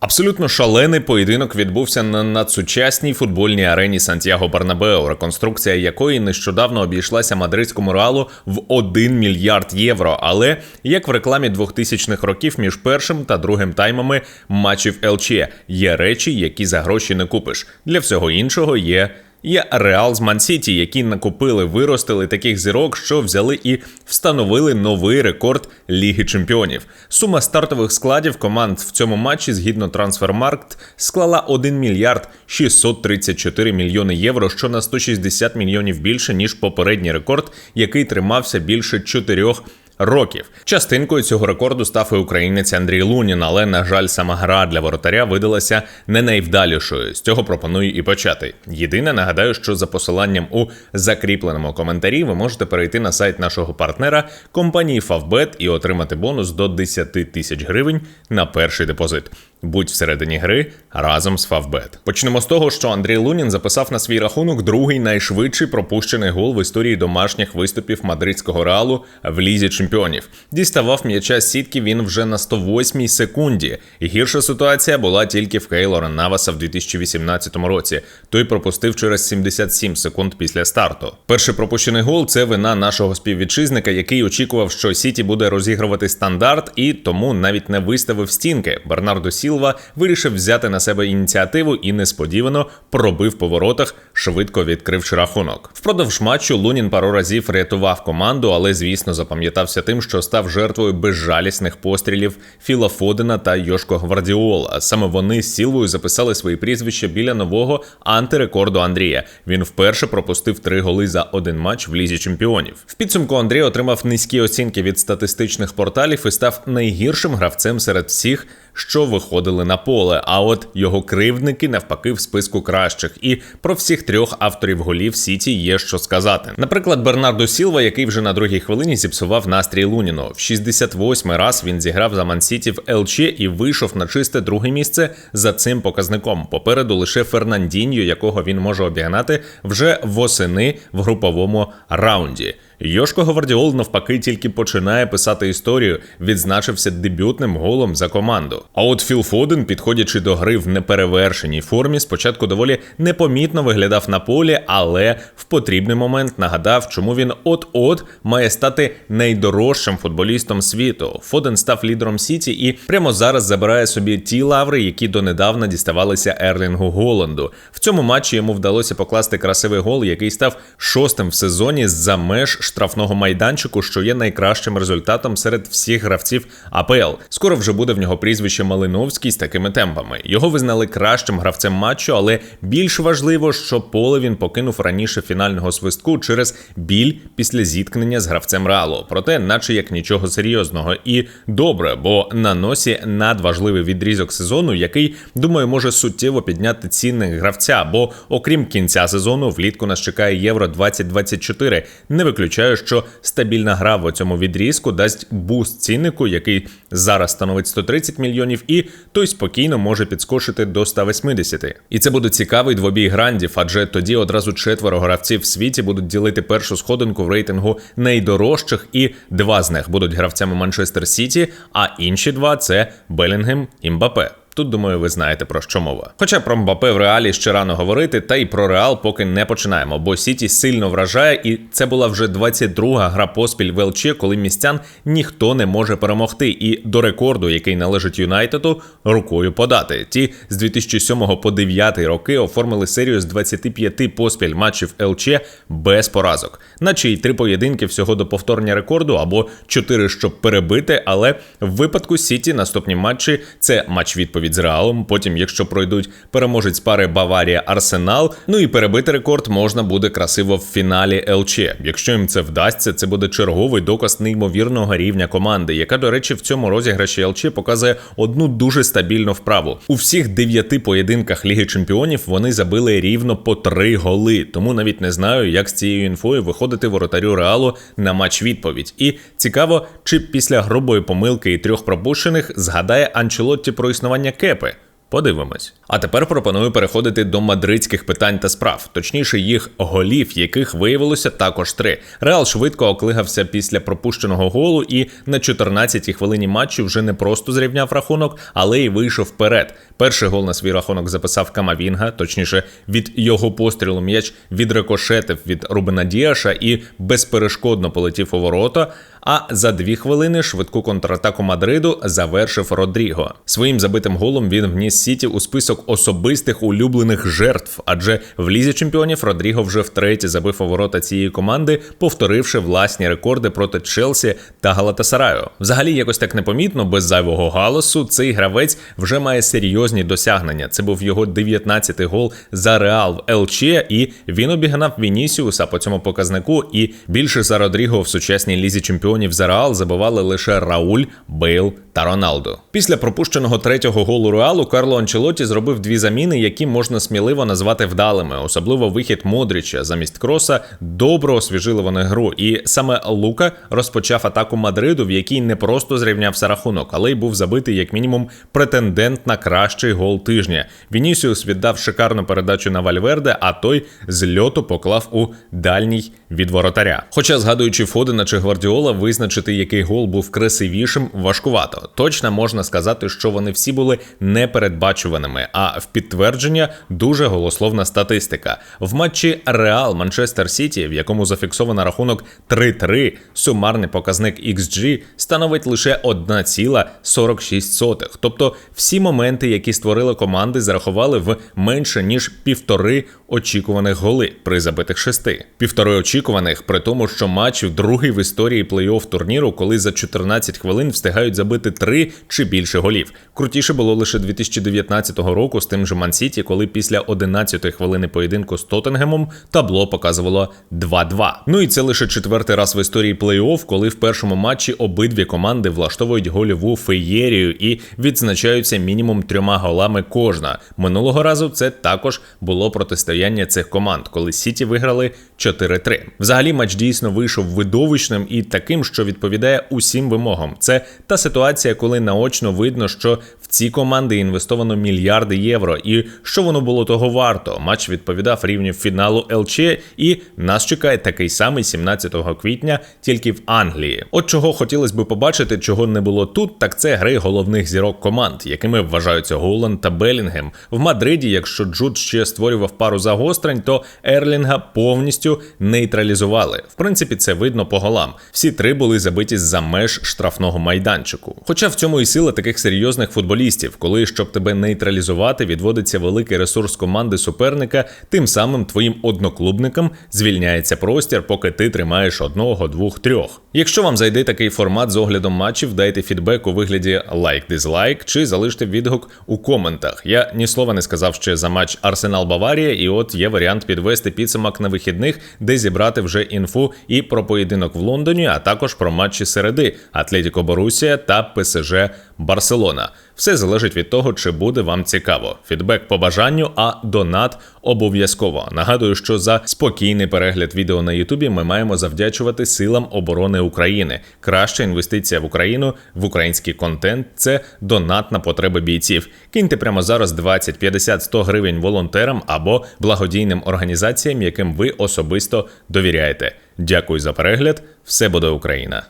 Абсолютно шалений поєдинок відбувся на надсучасній футбольній арені Сантьяго Барнабео, реконструкція якої нещодавно обійшлася мадридському реалу в 1 мільярд євро. Але як в рекламі 2000-х років між першим та другим таймами матчів ЛЧ є речі, які за гроші не купиш. Для всього іншого є. Є Реал з Ман-Сіті, які накупили, виростили таких зірок, що взяли і встановили новий рекорд Ліги Чемпіонів. Сума стартових складів команд в цьому матчі, згідно Трансфермаркт, склала 1 мільярд 634 мільйони євро, що на 160 мільйонів більше ніж попередній рекорд, який тримався більше 4 років. Частинкою цього рекорду став і українець Андрій Лунін, але на жаль, сама гра для воротаря видалася не найвдалішою. З цього пропоную і почати. Єдине, нагадаю, що за посиланням у закріпленому коментарі ви можете перейти на сайт нашого партнера компанії Favbet і отримати бонус до 10 тисяч гривень на перший депозит. Будь всередині гри разом з Favbet. Почнемо з того, що Андрій Лунін записав на свій рахунок другий найшвидший пропущений гол в історії домашніх виступів мадридського реалу в лізі чемпіонів. Діставав м'яча з сітки він вже на 108-й секунді. Гірша ситуація була тільки в Кейлора Наваса в 2018 році. Той пропустив через 77 секунд після старту. Перший пропущений гол це вина нашого співвітчизника, який очікував, що Сіті буде розігрувати стандарт, і тому навіть не виставив стінки. Бернардо Сілва вирішив взяти на себе ініціативу і несподівано пробив по воротах, швидко відкривши рахунок. Впродовж матчу Лунін пару разів рятував команду, але звісно запам'ятався тим, що став жертвою безжалісних пострілів Філа Фодена та Йошко Гвардіола. Саме вони з Сілвою записали свої прізвища біля нового антирекорду Андрія. Він вперше пропустив три голи за один матч в лізі чемпіонів. В підсумку Андрій отримав низькі оцінки від статистичних порталів і став найгіршим гравцем серед всіх, що виходили на поле. А от його кривдники навпаки в списку кращих. І про всіх трьох авторів голів Сіті є що сказати. Наприклад, Бернардо Сілва, який вже на другій хвилині зіпсував настрій Луніну. В 68-й раз він зіграв за Мансіті в ЛЧ і вийшов на чисте друге місце за цим показником. Попереду лише Фернандіньо, якого він може обігнати вже восени в груповому раунді. Йошко Гвардіол навпаки тільки починає писати історію, відзначився дебютним голом за команду. А от Філ Фоден, підходячи до гри в неперевершеній формі, спочатку доволі непомітно виглядав на полі, але в потрібний момент нагадав, чому він от-от має стати найдорожчим футболістом світу. Фоден став лідером Сіті і прямо зараз забирає собі ті лаври, які донедавна діставалися Ерлінгу Голланду. В цьому матчі йому вдалося покласти красивий гол, який став шостим в сезоні з-за меж штрафного майданчику, що є найкращим результатом серед всіх гравців АПЛ. Скоро вже буде в нього прізвище Малиновський з такими темпами. Його визнали кращим гравцем матчу, але більш важливо, що поле він покинув раніше фінального свистку через біль після зіткнення з гравцем Реалу. Проте, наче як нічого серйозного, і добре, бо на носі надважливий відрізок сезону, який думаю може суттєво підняти ціни гравця. Бо окрім кінця сезону, влітку нас чекає євро 2024. Не виключаю, що стабільна гра в цьому відрізку дасть буст ціннику, який зараз становить 130 мільйонів, і той спокійно може підскочити до 180. І це буде цікавий двобій грандів, адже тоді одразу четверо гравців в світі будуть ділити першу сходинку в рейтингу найдорожчих, і два з них будуть гравцями Манчестер Сіті, а інші два це Белінгем і Мбапе. Тут, думаю, ви знаєте про що мова. Хоча про Мбапе в реалі ще рано говорити, та й про реал поки не починаємо, бо Сіті сильно вражає, і це була вже 22-га гра поспіль в ЛЧ, коли містян ніхто не може перемогти. І до рекорду, який належить Юнайтеду, рукою подати. Ті з 2007 по 9 роки оформили серію з 25 поспіль матчів ЛЧ без поразок, наче й три поєдинки всього до повторення рекорду або чотири, щоб перебити. Але в випадку Сіті наступні матчі це матч відповідь з Реалом. Потім, якщо пройдуть переможець пари Баварія Арсенал. Ну і перебити рекорд можна буде красиво в фіналі ЛЧ. Якщо їм це вдасться, це буде черговий доказ неймовірного рівня команди, яка, до речі, в цьому розіграші ЛЧ показує одну дуже стабільну вправу. У всіх дев'яти поєдинках Ліги Чемпіонів вони забили рівно по три голи. Тому навіть не знаю, як з цією інфою виходити воротарю Реалу на матч відповідь. І цікаво, чи після грубої помилки і трьох пропущених згадає Анчелотті про існування кепи. Подивимось. А тепер пропоную переходити до мадридських питань та справ, точніше, їх голів, яких виявилося також три. Реал швидко оклигався після пропущеного голу і на 14-й хвилині матчу вже не просто зрівняв рахунок, але й вийшов вперед. Перший гол на свій рахунок записав Камавінга, точніше, від його пострілу м'яч відрикошетив від Рубена Діаша і безперешкодно полетів у ворота. А за дві хвилини швидку контратаку Мадриду завершив Родріго. Своїм забитим голом він вніс Сіті у список особистих улюблених жертв, адже в лізі чемпіонів Родріго вже втретє забив у ворота цієї команди, повторивши власні рекорди проти Челсі та Галатасараю. Взагалі, якось так непомітно, без зайвого галасу, цей гравець вже має серйозні досягнення. Це був його 19-й гол за Реал в ЛЧ, і він обігнав Вінісіуса по цьому показнику. І більше за Родріго в сучасній лізі чемпіонів за Реал забивали лише Рауль, Бейл та Роналду. Після пропущеного третього голу Реалу Карло Анчелоті зробив дві заміни, які можна сміливо назвати вдалими. Особливо вихід Модріча замість кроса добре освіжили вони гру. І саме Лука розпочав атаку Мадриду, в якій не просто зрівнявся рахунок, але й був забитий як мінімум претендент на кращий гол тижня. Вінісіус віддав шикарну передачу на Вальверде, а той з льоту поклав у дальній від воротаря. Хоча, згадуючи Фодена чи Гвардіола, визначити, який гол був красивішим, важкувато. Точно можна сказати, що вони всі були непередбачуваними. А в підтвердження дуже голословна статистика. В матчі Реал Манчестер Сіті, в якому зафіксовано рахунок 3-3, сумарний показник XG становить лише 1,46. Тобто всі моменти, які створили команди, зарахували в менше ніж півтори очікуваних голи при забитих шести. Півтори очікуваних, при тому, що матч другий в історії плей-офф турніру, коли за 14 хвилин встигають забити три чи більше голів. Крутіше було лише 2019 року з тим же Мансіті, коли після 11-ї хвилини поєдинку з Тоттенгемом табло показувало 2-2. Ну і це лише четвертий раз в історії плей-офф, коли в першому матчі обидві команди влаштовують гольову феєрію і відзначаються мінімум трьома голами кожна. Минулого разу це також було протистояння цих команд, коли Сіті виграли 4-3. Взагалі, матч дійсно вийшов видовищним і таким, що відповідає усім вимогам. Це та ситуація, коли наочно видно, що в ці команди інвестовано мільярди євро, і що воно було того варто. Матч відповідав рівню фіналу ЛЧ, і нас чекає такий самий 17 квітня, тільки в Англії. От чого хотілося би побачити, чого не було тут, так це гри головних зірок команд, якими вважаються Голланд та Белінгем. В Мадриді, якщо Джуд ще створював пару загострень, то Ерлінга повністю нейтралізували. В принципі, це видно по голам. Всі три були забиті за меж штрафного майданчику. Хоча в цьому і сила таких серйозних футболістів, коли щоб тебе нейтралізувати, відводиться великий ресурс команди суперника, тим самим твоїм одноклубникам звільняється простір, поки ти тримаєш одного, двох, трьох. Якщо вам зайде такий формат з оглядом матчів, дайте фідбек у вигляді лайк-дизлайк чи залиште відгук у коментах. Я ні слова не сказав ще за матч Арсенал Баварія, і от є варіант підвести підсумок на вихідних, де зібрати вже інфу і про поєдинок в Лондоні, а також про матчі середи Атлетіко Борусія та ПСЖ Барселона. Все залежить від того, чи буде вам цікаво. Фідбек по бажанню, а донат обов'язково. Нагадую, що за спокійний перегляд відео на Ютубі ми маємо завдячувати силам оборони України. Краща інвестиція в Україну в український контент це донат на потреби бійців. Киньте прямо зараз 20, 50, 100 гривень волонтерам або благодійним організаціям, яким ви особисто довіряєте. Дякую за перегляд. Все буде Україна!